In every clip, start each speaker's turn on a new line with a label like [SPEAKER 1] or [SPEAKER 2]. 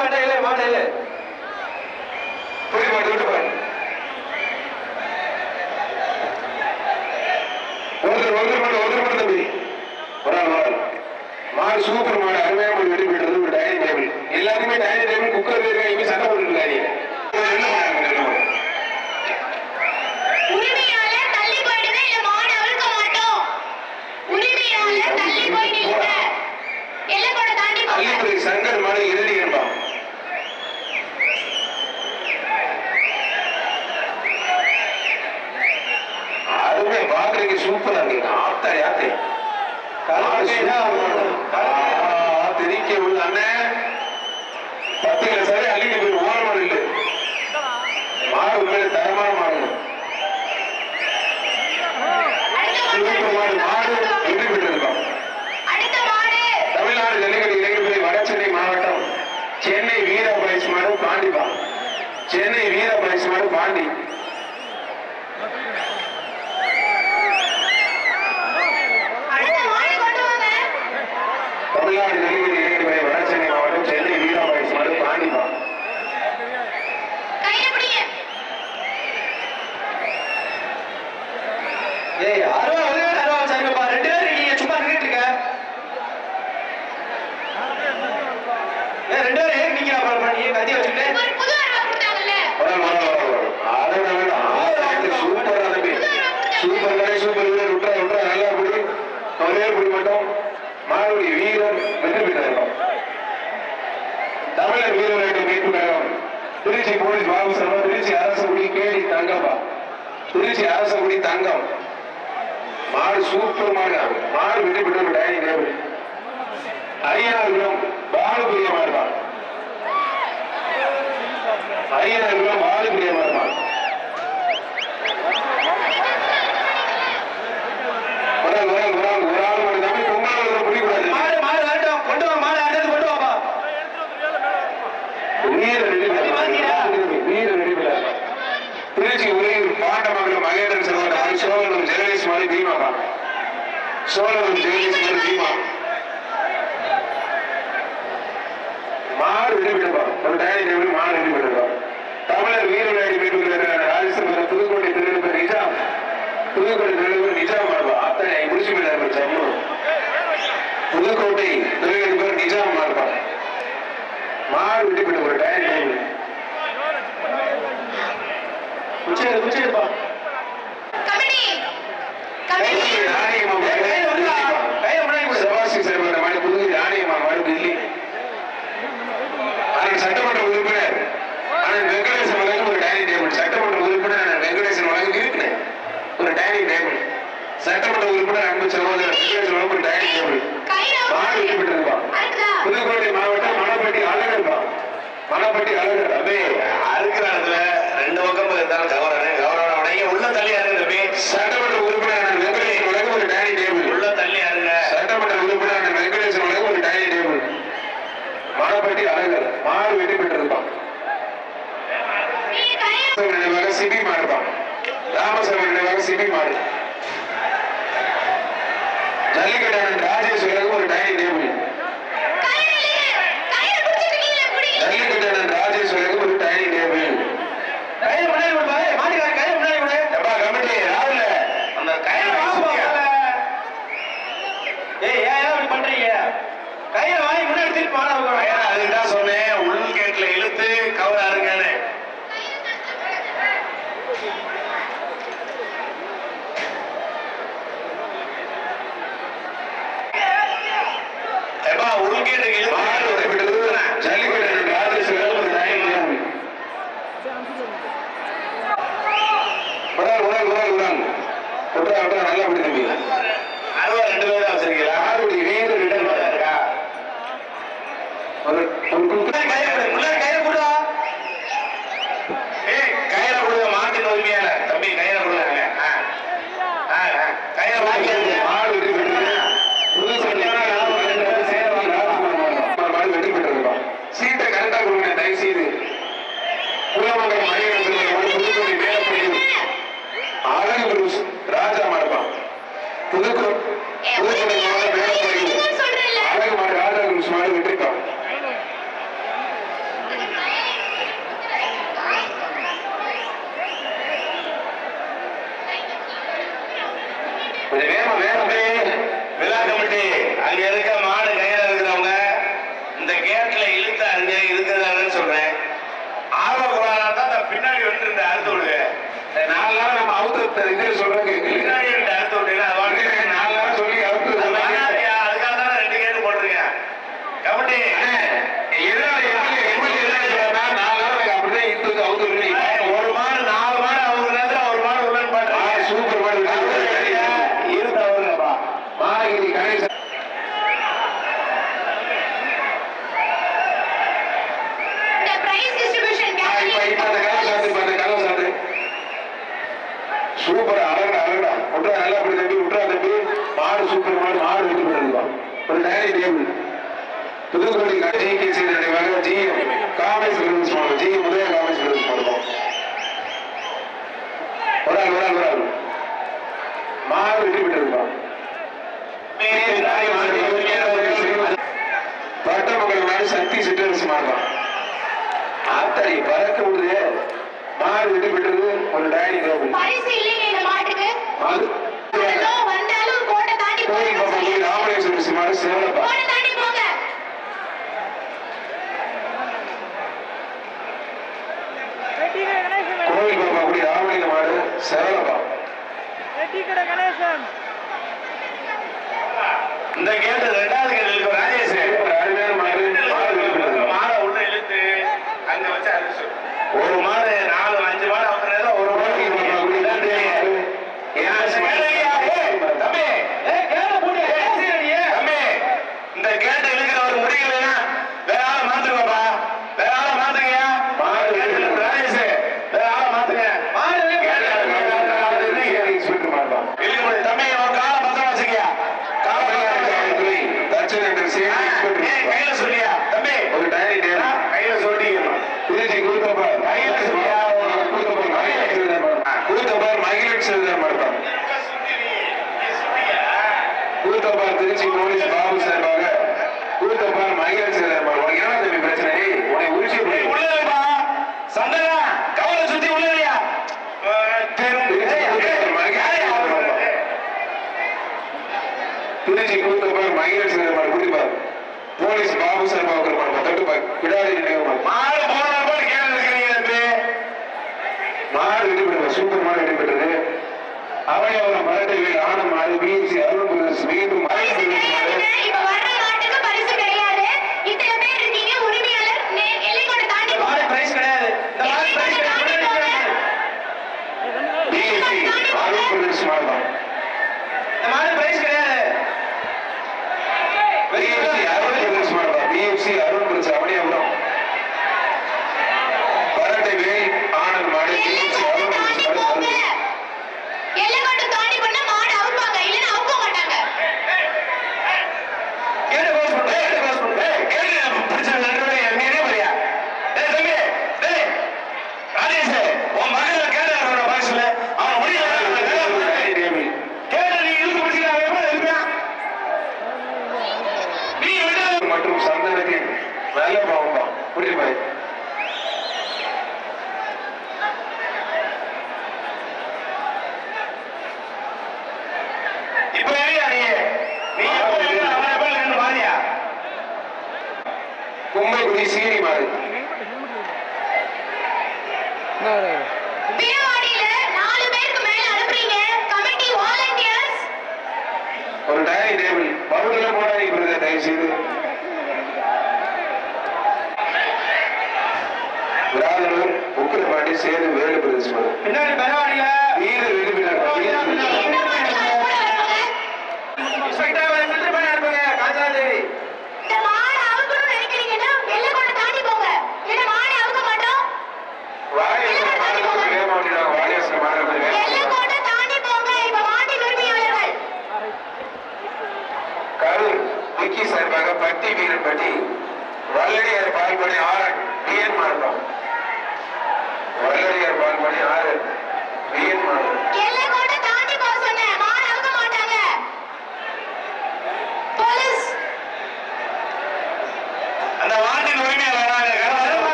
[SPEAKER 1] மாடு எழுப்பாட்டா இல்லை மாடு இல்லை
[SPEAKER 2] புரியுமா தொட்டு பாரு ஒருத்தர் ஒருத்தர் மட்டும் ஒருத்தர் மட்டும் தம்பி ஒரு ஆள் ஒரு ஆள். மாடு சூப்பர் மாடு அருமையா மாடு வெட்டி போயிட்டு ஒரு டைனிங் டேபிள் எல்லாருமே டைனிங் டேபிள் குக்கர் இருக்காங்க இவங்க சண்டை போட்டு இருக்காங்க நல்ல மாடு, நல்ல மாடு.
[SPEAKER 3] உரிமையால தள்ளி போயிடுங்க இல்ல மாடு அழுக்க மாட்டோம் உரிமையால தள்ளி போயிடுங்க எல்லைக்கோட தாண்டி போங்க
[SPEAKER 2] அள்ளிப்படி சங்கர் மாடு இறுதி என்பான் அருமை இருக்கு ஆத்தா யாத்தே தெரிக்க உள்ள அண்ணன் பத்து கிலோ சரி அள்ளிட்டு போய் ஓரமாக இல்லை. மாடு மேல தரமான மாடு. மாடு தமிழ்நாடு ஜல்லிக்கட்டு இளைஞர்களை வடசென்னை மாவட்டம் சென்னை வீரபாய்ஸ் மாடு பாண்டிபா சென்னை வீரபாய்ஸ் மாடு பாண்டி
[SPEAKER 3] அடுத்த மாடு கொண்டு வாங்க
[SPEAKER 2] தமிழ்நாடு ஜல்லிக்கட்டு இளைஞர்களை வடசென்னை மாவட்டம் சென்னை வீரபாய்ஸ் மாடு பாண்டிபா
[SPEAKER 1] ஏய் அருவா வந்து அருவா வச்சாங்கப்பா ரெண்டு பேரும் இருக்கீங்க சும்மா நின்றுட்டு இருக்க ஏன் ரெண்டு பேரும் ஏன் நிக்கிறா அப்புறம் நீ கத்தி வச்சுக்கிட்டு
[SPEAKER 3] ஒரு புது அருவா கொடுத்தாங்கல்ல
[SPEAKER 2] வர வர வர வர அழகு அழகு சூப்பர் தம்பி சூப்பர் கடை சூப்பர் வீரர் விட்டா விட்டா நல்லா புடி ஒரே புடி மட்டும் மாணவி வீரர் வெற்றி பெற்றிருக்கோம் தமிழர் வீரர்களுடைய மீட்பு கழகம் திருச்சி போலீஸ் பாபு சர்மா திருச்சி அரசகுடி கேடி தங்கப்பா திருச்சி அரசகுடி தங்கம். மாடு சூப்பர் மாடு மாடு விட்டு பெற்ற ஒரு டைனிங் டேபிள் ஐயாயிரம் பாலு பிரியமா இருப்பான் ஐயாயிரம் பாலு பிரியமா இருப்பான் ஒரு ஆள், ஒரு ஆள், ஒரு ஆள், ஒரு ஆள் மட்டும் தம்பி பொங்கல் பிடிக்கூடாது
[SPEAKER 1] மாடு மாடு வரட்டும் கொண்டு வா மாடு அடுத்து கொண்டு வாப்பா
[SPEAKER 2] வீர ரெடி வீர ரெடி திருச்சி உலகில் பாண்டமங்கலம் மகேந்திரன் செல்வன் சோழனும் ஜெகதீஷ் மாதிரி தீமாக்கா சோழனும் ஜெகதீஷ் மாதிரி தீமா மாடு வெடிவிடுவா ஒரு டைனிங் டேபிள் மாடு வெடிவிடுவா தமிழர் வீர விளையாடி மீட்புகிறார் ராஜஸ்தான் புதுக்கோட்டை திருநெல்வேலி நிஜாம். புதுக்கோட்டை திருநெல்வேலி நிஜாம் மாறுவா அத்தனை முடிச்சு போயிட்டாரு ஜம்மு. புதுக்கோட்டை திருநெல்வேலி நிஜாம் மாறுவா மாடு வெடிவிட்டு ஒரு டைனிங் டேபிள்
[SPEAKER 1] குச்சிடுப்பா
[SPEAKER 3] கமிட்டி கமிட்டி
[SPEAKER 1] கையில விடுடா. கையில முன்னாடி கொடு.
[SPEAKER 2] சபாசி சேர்மன்ற மாதிரி புதுவை ஆணையமா மாடு டெல்லி அன்னைக்கு சட்டமன்ற உறுப்பினர். அண்ணன் வெங்கடேசன் வழங்கும் ஒரு டைனிங் டேபிள் சட்டமன்ற உறுப்பினர் வெங்கடேசன் வழங்கும் இருக்குன்னு ஒரு டைனிங் டேபிள் சட்டமன்ற உறுப்பினர் அன்பு சகோதரர் வெங்கடேசன் வழங்கும் ஒரு டைனிங் டேபிள் மாடு
[SPEAKER 3] அடுத்ததா
[SPEAKER 2] புதுக்கோட்டை மாவட்டம் மணப்பட்டி அழகர்பா மணப்பட்டி அழகர்
[SPEAKER 4] தம்பி அறுக்கிற இடத்துல ரெண்டு பக்கம் இருந்தாலும் கவரம் கவரம் உடைய உள்ள தள்ளி அருங்க
[SPEAKER 2] சட்டமன்ற உறுப்பினர் வெங்கடேசன் வழங்கும் ஒரு டைனிங் டேபிள்
[SPEAKER 4] உள்ள தள்ளி அருங்க
[SPEAKER 2] சட்டமன்ற உறுப்பினர் வெங்கடேசன் வழங்கும் ஒரு டைனிங் டேபிள் மணப்பட்டி அழகர் மாறு வெற்றி பெற்றிருப்பான். நினைவாக சிபி மாறுதான். ராமசாமி நினைவாக சிபி மாறு. ஜல்லிக்கட்டான அண்ணன் ஒரு டைனிங் டேபிள் விடாது விடாங்க விட்டா
[SPEAKER 4] விட்டா ரெண்டு பேரும் வச்சிருக்கீங்களா?
[SPEAKER 2] ஆறு வீடு
[SPEAKER 4] ரெண்டு ஒரு
[SPEAKER 2] நாலு நாள் நம்ம அவுத்த
[SPEAKER 4] இதை சொல்றேன் ஒரு
[SPEAKER 2] டைரி டேபிள் புதுக்கோடி ஜி கே நினைவாக ஜி காவேஸ் பிலிம்ஸ் மாடல் ஜி உதய காவேஸ் பிலிம்ஸ் மாடல் ஒரு ஆள் ஒரு ஆள் ஒரு ஆள் மாறு வெற்றி பெற்றிருப்பான் பட்டமக்கள் மாதிரி சக்தி சிட்டர்ஸ் மாடலாம் ஆத்தாடி பறக்க விடுது. மாறு விட்டு பெற்றது ஒரு டைரி டேபிள் அது கோயில் பக்கம் ராமலிங்கேஸ்வரர்
[SPEAKER 3] சிவான சிவனப்பா
[SPEAKER 2] கோயில்
[SPEAKER 4] இந்த கேட்டு ரெண்டாவது
[SPEAKER 2] கையில
[SPEAKER 4] சொல்லியா? தம்பி
[SPEAKER 2] ஒரு டைரி டேரா
[SPEAKER 4] கையில சொல்லிக்கணும்
[SPEAKER 2] திருச்சி கொடுத்தப்ப
[SPEAKER 4] கையில சொல்லியா?
[SPEAKER 2] கொடுத்தப்ப மகிழ் கொடுத்தப்ப மகிழ் செல்தான் Trichy police Babu
[SPEAKER 4] sir means the
[SPEAKER 2] Arun Gurus நல்ல
[SPEAKER 1] மாவட்டம் புரியுமா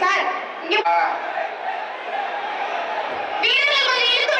[SPEAKER 1] சார்
[SPEAKER 4] இங்க வீரர்கள்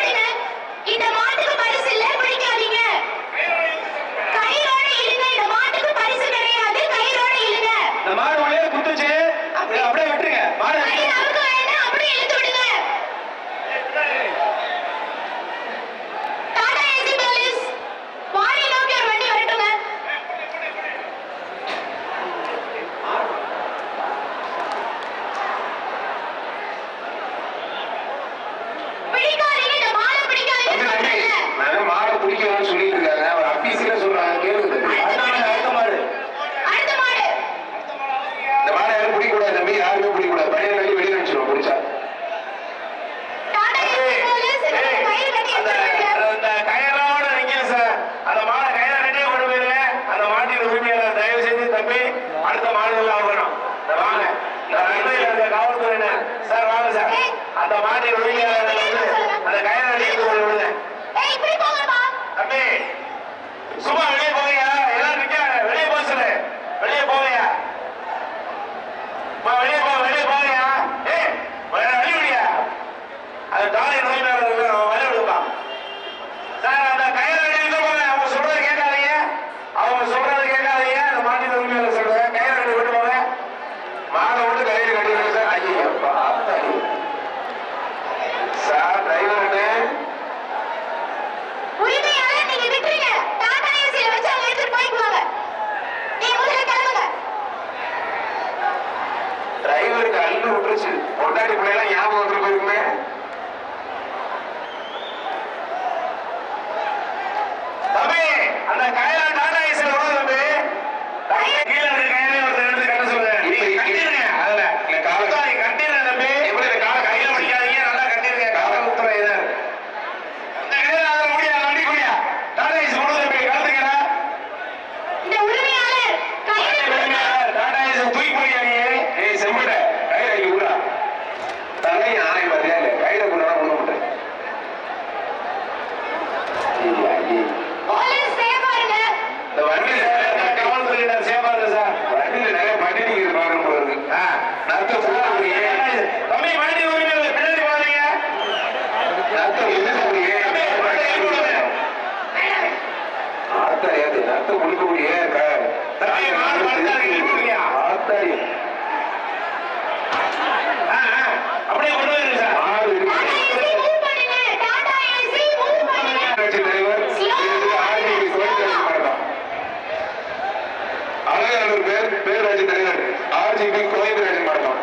[SPEAKER 2] அழகானூர் பேர் பேராஜி தலைவர். ஆர்ஜிபி
[SPEAKER 4] கோயந்தராஜன் மாவட்டம்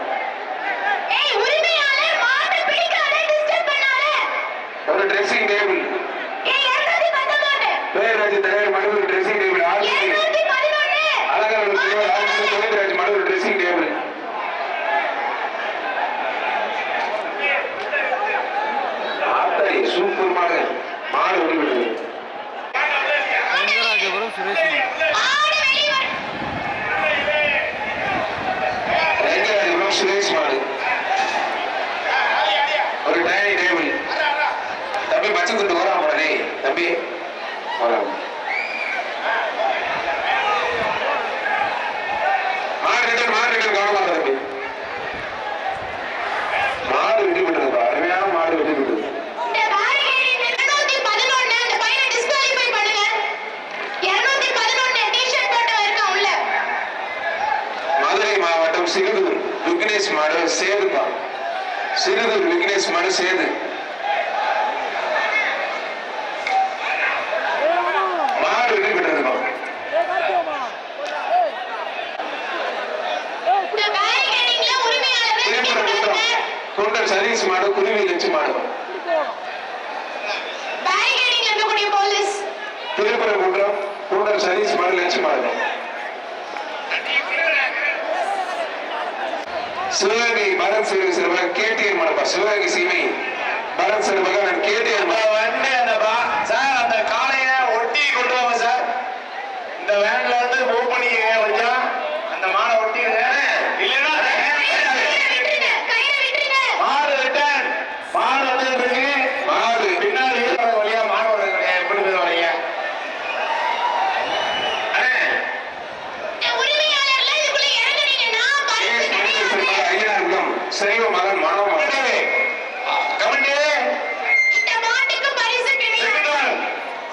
[SPEAKER 2] ஒரு ட்ரெஸ்ஸிங் டேபிள் பேராஜி தலைவர் மனதில் குண்டர் சதீஷ் மாடு லட்சு மாடு சிவகங்கை பரத் சிறு சிறுவன் கேடிஎம் மனப்பா. சிவகங்கை சீமை பரத் சிறுவன் நான்
[SPEAKER 4] நம்ம வந்து அந்த சார் அந்த காளைய ஒட்டி கொண்டு வாங்க சார். இந்த வேன்ல இருந்து மூவ் பண்ணிக்கங்க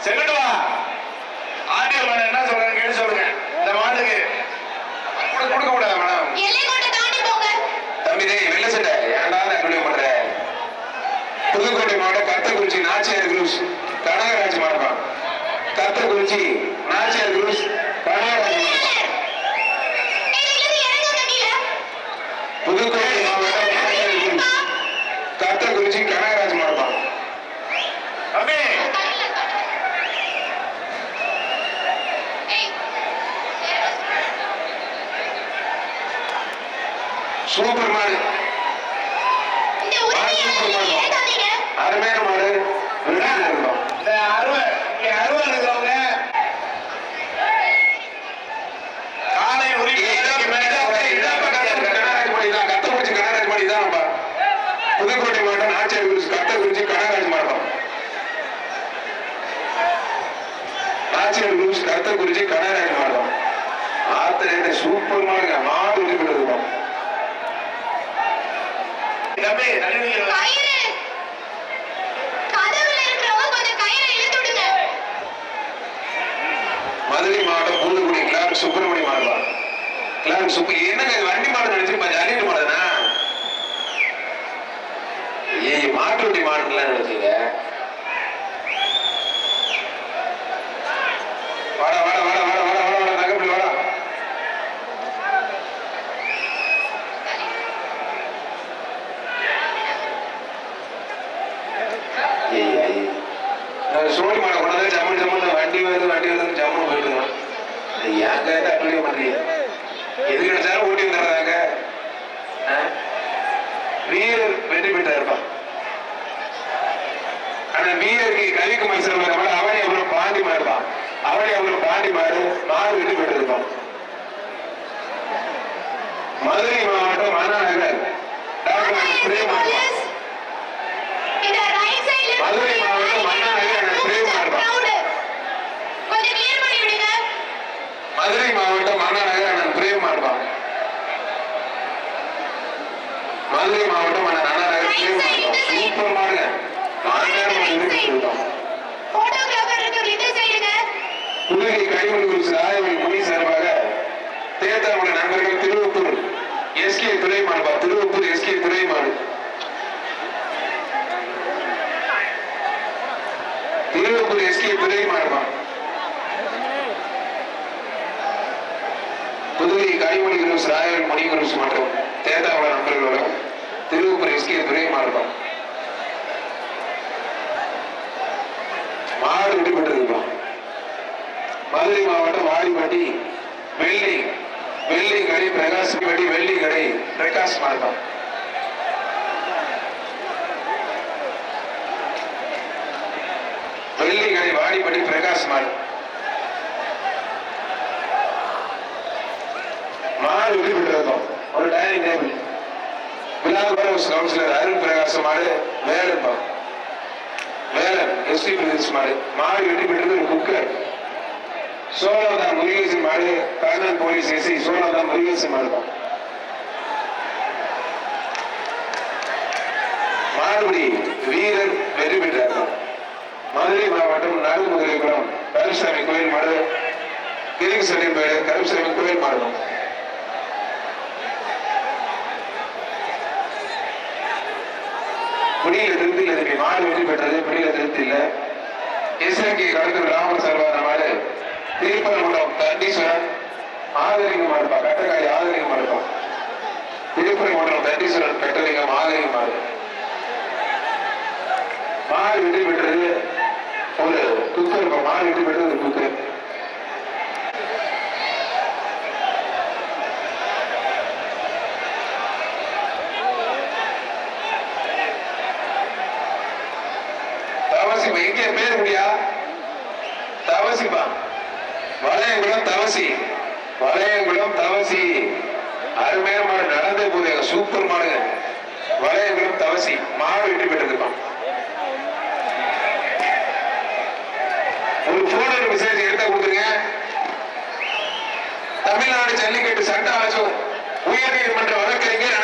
[SPEAKER 4] செங்கட்டு வா ஆடியோ மேடம் என்ன சொல்றேன்னு கேட்டு சொல்லுங்க. இந்த மாட்டுக்கு
[SPEAKER 2] கொடுக்க கூடாது மேடம். தம்பி டேய் வெள்ள சட்டை. ஏன்டா நான் கழிவு பண்ற புதுக்கோட்டை மாவட்டம் கத்தக்குறிச்சி நாச்சியார் குரூஸ் கனகராஜ் மாவட்டம். கத்தக்குறிச்சி நாச்சியார் குரூஸ் கனகராஜ் மாவட்டம்
[SPEAKER 3] இதுல இறங்குங்க கீழே
[SPEAKER 2] புதுக்கோட்டை மாவட்டம் நாச்சியார் குரூஸ் கத்தக்குறிச்சி கனகராஜ் மாவட்டம்
[SPEAKER 4] தம்பி
[SPEAKER 3] ஏய்
[SPEAKER 2] சூப்பர் மாடு
[SPEAKER 3] இந்த உரிமையாளர்கள் இறங்காதீங்க
[SPEAKER 2] அருமையான மாடு வெளியில இருக்கோம்
[SPEAKER 4] இந்த அருவை இங்க அருவை இருக்கிறவங்க காலை உரிமையாளருக்கு மேல
[SPEAKER 2] கத்தக்குறிச்சி கனகராஜ் மாடி தான்ப்பா புதுக்கோட்டை மாவட்டம் நாச்சியார் குரூஸ் கத்தக்குறிச்சி கனகராஜ் மாவட்டம் நாச்சியார் குரூஸ் கத்தக்குறிச்சி கனகராஜ் மாவட்டம் ஆத்திரேட்ட சூப்பர் மாடுங்க மாடு வெளியில இருக்கோம்
[SPEAKER 4] தம்பி தள்ளி நிக்கிறவங்க.
[SPEAKER 3] கயிறு கதவுல இருக்கிறவங்க கொஞ்சம் கயிறை இழுத்து விடுங்க
[SPEAKER 2] மதுரை மாவட்டம் பூந்துக்குடி கிளார்க் சுப்பிரமணி மாடுவா கிளார்க் சுப்பு என்னங்க இது வண்டி மாடு நினைச்சு கொஞ்சம் அள்ளிட்டு மாடுனா ஏய் மாட்டு வண்டி மாடுலாம் நினைச்சீங்க வாடா வாடா வாடா வாடா வாடா வாடா வாடா நகப்படி வாடா ஏய் ஏய் நான் சோழி மாடை கொண்டாந்து ஜம்மு ஜம்முன்னு வண்டி வருது வண்டி வருதுன்னு ஜம்முன்னு போயிட்டு இருக்கோம் ஏன் கேட்டு அப்ளை பண்றீங்க எது கிடைச்சாலும் ஓட்டி வந்துடுறாங்க வீரர் வெற்றி பெற்றாருப்பா ஆனா வீரருக்கு கவிக்குமார் சிறந்த மாதிரி அவனே அவ்வளவு பாண்டி மாடுதான் அவனே அவ்வளவு பாண்டி மாடு மாடு வெற்றி பெற்றிருப்பான் மதுரை மாவட்டம் அண்ணா நகர் டாக்டர் பிரேமா
[SPEAKER 3] போலீஸ் இந்த ரைட் சைடுல
[SPEAKER 2] மதுரை மாவட்டம் அண்ணா நகர் பிரேமா
[SPEAKER 3] crowd. கொஞ்சம் கிளியர் பண்ணி விடுங்க
[SPEAKER 2] மதுரை மாவட்டம் அண்ணா நகர் அண்ணன் பிரேமா இருப்பான் மதுரை மாவட்டம் அண்ணன் அண்ணா நகர் பிரேமா இருப்பான் சூப்பர் மாடுங்க குறிச்சி ஆய்வில் முனி சார்பாக தேர்தல் நண்பர்கள் திருவப்பூர் திருவப்பூர் எஸ்கே துறைமாடு Thiruvappur SK துறைமாடுபா Pudukai Kanimozhi Cruz royal Mani Cruz மற்றும் தேர்தல் நண்பர்களோட திருவப்பூர் எஸ்கே துறைமாடுபா மாடு விடுபட்டிருப்பான் மதுரை மாவட்டம் வாடிப்பட்டி வெள்ளி வெள்ளி கடை பிரகாஷ் பட்டி வெள்ளி கடை பிரகாஷ் மார்க்கம். வெள்ளி கடை வாடிப்பட்டி பிரகாஷ் மார்க்கம். மாடு விடுபட்டிருந்தோம் ஒரு டைனிங் டேபிள் விழாபுர கவுன்சிலர் அருண் பிரகாசம் மாடு வேலப்பா வேலன் எஸ்டி பிரதேஷ் மாடு. மாடு வெட்டி பெற்றது ஒரு குக்கர் சோழவதான் முருகேசன் மாடு கர்ணன் போலீஸ் எஸ்ஐ சோழவதான் முருகேசன் மாடு தான். மாடுபடி வீரர் வெற்றி பெற்றார் மதுரை மாவட்டம் நடுமுதலிபுரம் கருசாமி கோயில் மாடு. கிரிக்கு சட்டிப்பேடு கருசாமி கோயில் மாடு மாடு வெற்றி பெற்றது பிடியில திருப்தி இல்ல எஸ்என்கே கடுத்து ராமர் சர்வான மாடு திருப்பரங்குன்றம் தண்டீஸ்வரன் ஆதரிங்க மாடுப்பா கட்டக்காரி ஆதரிங்க மாடுப்பா திருப்பரங்குன்றம் தண்டீஸ்வரன் பெற்றலிங்கம் ஆதரிங்க மாடு மாடு வெற்றி பெற்றது ஒரு குக்கர் மாடு வெற்றி பெற்றது ஒரு குக்கர் எங்க பேர் முடியா தவசிப்பா. வளையங்குளம் தவசி. வளையங்குளம் தவசி. அருமையான மாடு நடந்தே போதுங்க சூப்பர் மாடுங்க. வளையங்குளம் தவசி. மாடு வெற்றி பெற்றிருப்பான் ஒரு போன் மெசேஜ் எடுத்தா கொடுத்துருங்க. தமிழ்நாடு ஜல்லிக்கட்டு சட்ட ஆலோசனை உயர்நீதிமன்ற வழக்கறிஞர்